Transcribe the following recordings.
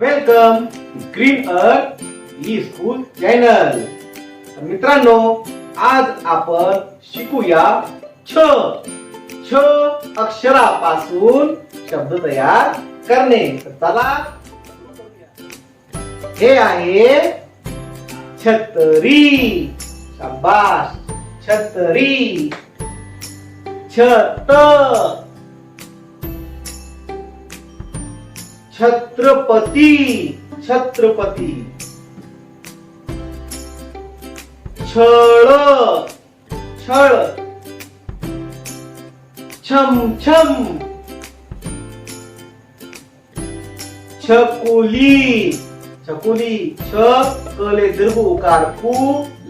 Welcome green earth E school channel मित्रांनो आज आपण शिकूया छ. छ अक्षरापासून शब्द तयार करणे. चला हे आहे छतरी. शाबास. छतरी. छत. छत्रपती छत्रपती. छळ छळ. छम छम. छकुली छकुली छ कले दीर्घ उकार कु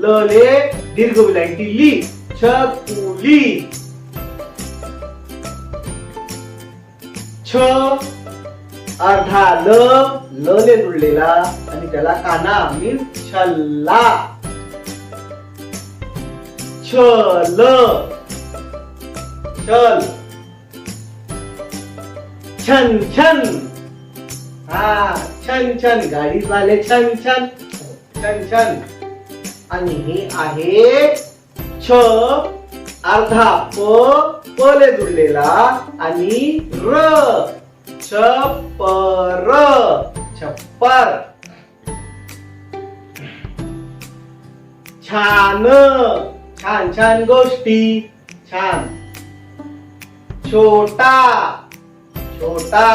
लले दीर्घ विलांटी ली छकुली. छ अर्धा ल ल ने आणि त्याला काना मीन छल्ला. छल. छल. छन छन. हा छन छन. गाडी चाले छन छन. छन छन. आणि हे आहे छ. अर्धा प पले जुडलेला आणि र. छपर. छप्पर छान. छान छान गोष्टी. छान. छोटा. छोटा.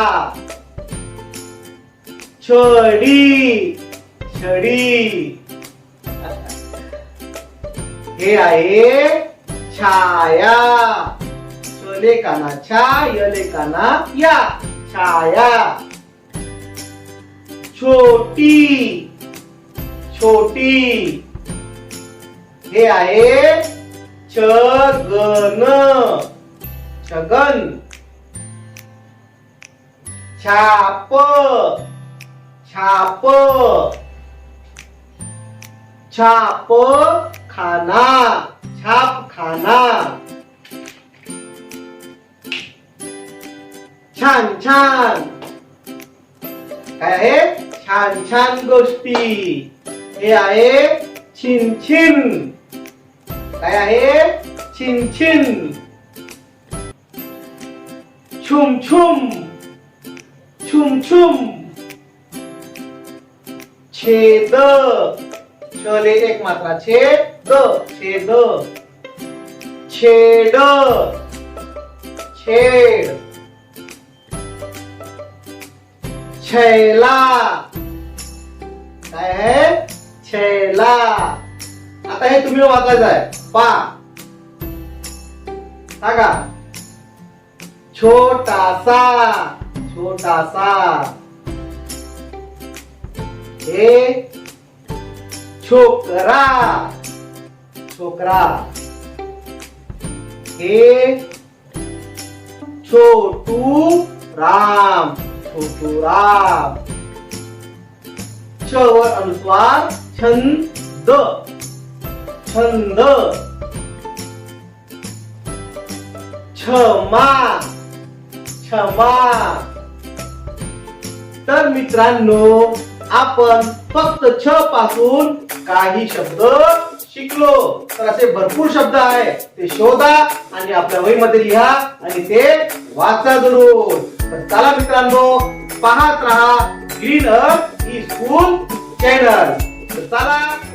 छडी. छडी. हे आहे छाया. छले काना छा यले काना या. छाया छोटी छोटी हे आहे छगन छगन छाप छाप छाप खाना छान छान काय आहे छान छान गोष्टी हे आहे छिन छिन काय आहे छिन छिन छुम छुम छुम छुम छेद छले एक मात्रा छेद छेद छेड छेड छैला। काय आहे छैला। आता हे तुम्ही वाचायचं आहे. पा. सांगा. छोटासा छोटासा. हे छोकरा. छोकरा. हे छोटू राम. छोटू राम वर अनुस्वार छंद। छंद। क्षमा क्षमा तर मित्रांनो आपण फक्त छ पासून काही शब्द शिकलो. तर असे भरपूर शब्द आहे ते शोधा आणि आपल्या वहीमध्ये लिहा आणि ते वाचा जरूर. तर चला मित्रांनो पाहत राहा ग्रीन अर्थ ही स्कूल चॅनल तर चला.